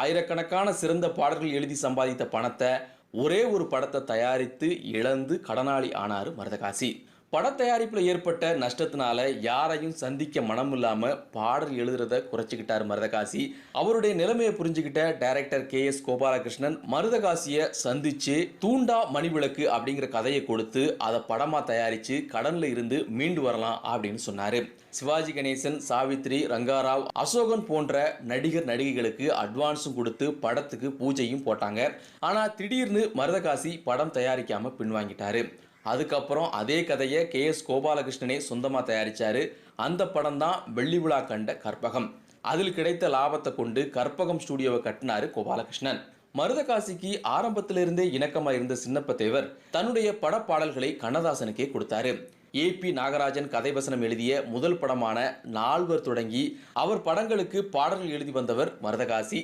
ஆயிரக்கணக்கான சிறந்த பாடல்கள் எழுதி சம்பாதித்த பணத்தை ஒரே ஒரு படத்தை தயாரித்து இழந்து கடனாளி ஆனார் மருதகாசி. பட தயாரிப்பில் ஏற்பட்ட நஷ்டத்தினால யாரையும் சந்திக்க மனம் பாடல் எழுதுறத குறைச்சிக்கிட்டார் மருதகாசி. அவருடைய நிலைமையை புரிஞ்சுக்கிட்ட டைரக்டர் கே எஸ் கோபாலகிருஷ்ணன் மருதகாசியை சந்திச்சு தூண்டா மணிவிளக்கு அப்படிங்கிற கதையை கொடுத்து அதை படமாக தயாரித்து கடனில் இருந்து மீண்டு வரலாம் அப்படின்னு சொன்னார். சிவாஜி கணேசன் சாவித்ரி ரங்காராவ் அசோகன் போன்ற நடிகர் நடிகைகளுக்கு அட்வான்ஸும் கொடுத்து படத்துக்கு பூஜையும் போட்டாங்க. ஆனால் திடீர்னு மருதகாசி படம் தயாரிக்காமல் பின்வாங்கிட்டாரு. அதுக்கப்புறம் அதே கதையை கே எஸ் கோபாலகிருஷ்ணனே சொந்தமாக தயாரிச்சாரு. அந்த படம் தான் வெள்ளி விழா கண்ட கற்பகம். அதில் கிடைத்த லாபத்தை கொண்டு கற்பகம் ஸ்டுடியோவை கட்டினார் கோபாலகிருஷ்ணன். மருதகாசிக்கு ஆரம்பத்திலிருந்தே இணக்கமாக இருந்த சின்னப்பத்தேவர் தன்னுடைய படப்பாடல்களை கண்ணதாசனுக்கே கொடுத்தாரு. ஏ பி நாகராஜன் கதைவசனம் எழுதிய முதல் படமான நால்வர் தொடங்கி அவர் படங்களுக்கு பாடல்கள் எழுதி வந்தவர் மருதகாசி